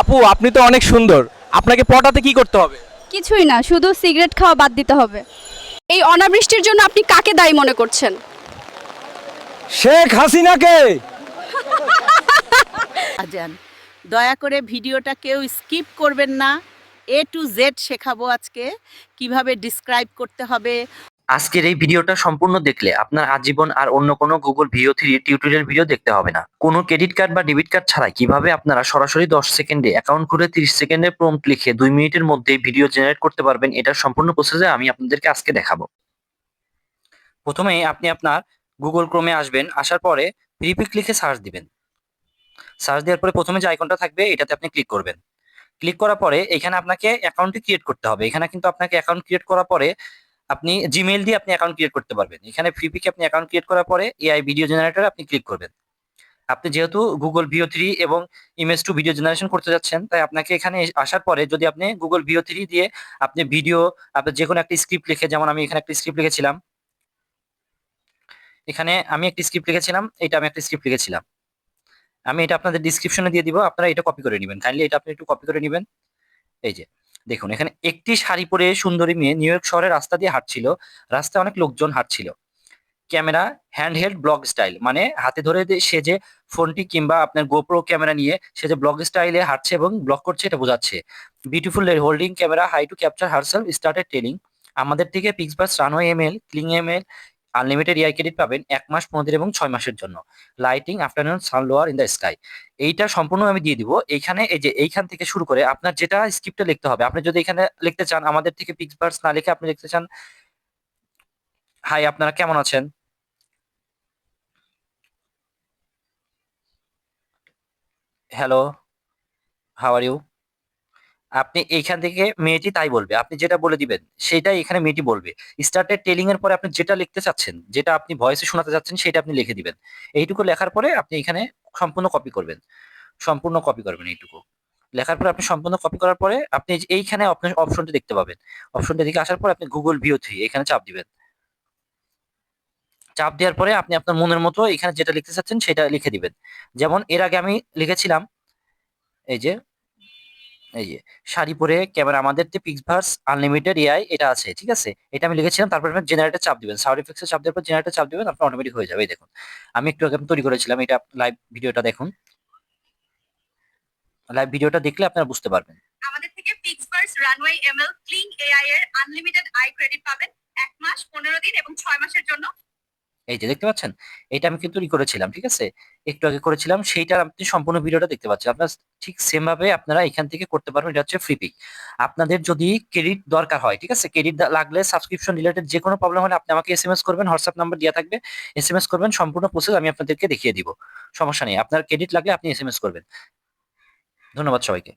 আপু আপনি তো অনেক সুন্দর। আপনাকে পটাতে কি করতে হবে? কিছুই না শুধু সিগারেট খাওয়া বাদ দিতে হবে। এই অনাবৃষ্টির জন্য আপনি কাকে দায়ী মনে করছেন? শেখ হাসিনাকে! আজান দয়া করে ভিডিওটা কেউ স্কিপ করবেন না। এ টু জেড শেখাবো আজকে কীভাবে ডিসক্রাইব করতে হবে। আজকের এই ভিডিওটা সম্পূর্ণ দেখলে আপনার আজীবন আর অন্য কোনো Google Veo three tutorial video দেখতে হবে না। কোনো ক্রেডিট কার্ড বা ডেবিট কার্ড ছাড়াই কীভাবে আপনারা সরাসরি দশ সেকেন্ডে অ্যাকাউন্ট খুলে তিরিশ সেকেন্ডে প্রম্পট লিখে দুই মিনিটের মধ্যে ভিডিও জেনারেট করতে পারবেন, এটা সম্পূর্ণ প্রসেসে আমি আপনাদেরকে আজকে দেখাবো। প্রথমে আপনি আপনার গুগল ক্রোমে আসবেন, আসার পরে ফ্রিপিক লিখে সার্চ দিবেন। সার্চ দেওয়ার পরে প্রথমে যে আইকনটা থাকবে, এটাতে আপনি ক্লিক করবেন। ক্লিক করার পরে এখানে আপনাকে অ্যাকাউন্টটি ক্রিয়েট করতে হবে। এখানে কিন্তু আপনাকে অ্যাকাউন্ট ক্রিয়েট করার পরে আপনি জিমেইল দিয়ে আপনি অ্যাকাউন্ট ক্রিয়েট করতে পারবেন। এখানে ফ্রিপিকে আপনি অ্যাকাউন্ট ক্রিয়েট করার পরে এআই ভিডিও জেনারেটর আপনি ক্লিক করবেন। আপনি যেহেতু গুগল ভিও থ্রি এবং ইমেজ টু ভিডিও জেনারেশন করতে যাচ্ছেন, তাই আপনাকে এখানে আসার পরে যদি আপনি গুগল ভিও থ্রি দিয়ে আপনি ভিডিও আপনার যে কোনো একটা স্ক্রিপ্ট লিখে, যেমন আমি এখানে একটা স্ক্রিপ্ট লিখেছিলাম, এখানে আমি একটি স্ক্রিপ্ট লিখেছিলাম, এটা আমি একটা স্ক্রিপ্ট লিখেছিলাম। আমি এটা আপনাদের ডিসক্রিপশনে দিয়ে দিব, আপনারা এটা কপি করে নেবেন। কাইন্ডলি এটা আপনি একটু কপি করে নেবেন। এই যে। দেখুন, এখানে একটি শাড়ি পরে সুন্দরী মেয়ে নিউ ইয়র্ক শহরের রাস্তা দিয়ে হাঁটছিল। রাস্তায় অনেক লোকজন হাঁটছিল। Camera hand held vlog style মানে হাতে ধরে সে যে ফোনটি কিংবা আপনার গোপ্রো ক্যামেরা নিয়ে সে যে ব্লগ স্টাইলে হাঁটছে এবং ব্লগ করছে, এটা বোঝাচ্ছে। Beautiful holding camera high to capture herself started telling আমাদের থেকে Pixverse Runway ML Kling ML unlimited AI credit পাবেন এক মাস, পনেরো এবং ছয় মাসের জন্য। Lighting afternoon sun lower in the sky এইটা সম্পূর্ণ আমি দিয়ে দিব। এইখানে এই যে এইখান থেকে শুরু করে আপনার যেটা স্ক্রিপ্টে লিখতে হবে, আপনি যদি এখানে লিখতে চান, আমাদের থেকে পিক্সবার্স না লিখে আপনি লিখতে চান হাই আপনারা কেমন আছেন? হ্যালো হাউ আর ইউ আপনি এইখান থেকে মেয়েটি তাই বলবে। আপনি যেটা বলে দিবেন, সেটাই এখানে মেয়েটি বলবে। স্টার্টেড টেলিং এর পরে আপনি যেটা লিখতে চাচ্ছেন, যেটা আপনি ভয়েসে শোনাতে চাচ্ছেন, সেটা আপনি লিখে দিবেন। এইটুকু লেখার পরে আপনি এখানে সম্পূর্ণ কপি করবেন। সম্পূর্ণ কপি করবেন এইটুকু। লেখার পরে আপনি সম্পূর্ণ কপি করার পরে আপনি এইখানে আপনার অপশনটি দেখতে পাবেন। অপশনটা দিকে আসার পরে আপনি গুগল ভিও থ্রি এখানে চাপ দিবেন। চাপ দেওয়ার পরে আপনি আপনার মনের মতো এখানে যেটা লিখতে চাচ্ছেন, সেটা লিখে দিবেন। যেমন এর আগে আমি লিখেছিলাম, এই যে এই যে, শাড়ি পরে ক্যামেরা আমাদের যে পিক্সভার্স আনলিমিটেড এআই এটা আছে, ঠিক আছে? এটা আমি লিখেছিলাম, তারপর আপনি জেনারেটর চাপ দিবেন। সাউন্ড এফেক্টসে চাপ দেওয়ার পর জেনারেটর চাপ দিবেন আপনার অটোমেটিক হয়ে যাবে দেখুন। আমি একটু আগে তৈরি করেছিলাম এটা লাইভ ভিডিওটা দেখুন। লাইভ ভিডিওটা দেখলে আপনারা বুঝতে পারবেন। আমাদের থেকে Pixverse Runway ML Kling AI এর আনলিমিটেড আই ক্রেডিট পাবেন। এক মাস, পনেরো দিন এবং ছয় মাসের জন্য এই যে দেখতে পাচ্ছেন, এটা আমি কিন্তু ই করেছিলাম, ঠিক আছে? একটু আগে করেছিলাম, সেইটার আপনি সম্পূর্ণ ভিডিওটা দেখতে পাচ্ছেন। আপনার ঠিক সেম ভাবে আপনারা এখান থেকে করতে পারবেন, এটা হচ্ছে ফ্রি পিক আপনাদের যদি ক্রেডিট দরকার হয়, ঠিক আছে? ক্রেডিট লাগলে সাবস্ক্রিপশন রিলেটেড যে কোনো প্রবলেম হলে আপনি আমাকে এস এম এস করবেন হোয়াটসঅ্যাপ নাম্বার দেওয়া থাকবে। এস এম এস করবেন, সম্পূর্ণ প্রসেস আমি আপনাদেরকে দেখিয়ে দিব। সমস্যা নেই, আপনার ক্রেডিট লাগলে আপনি এস এম এস করবেন। ধন্যবাদ সবাইকে।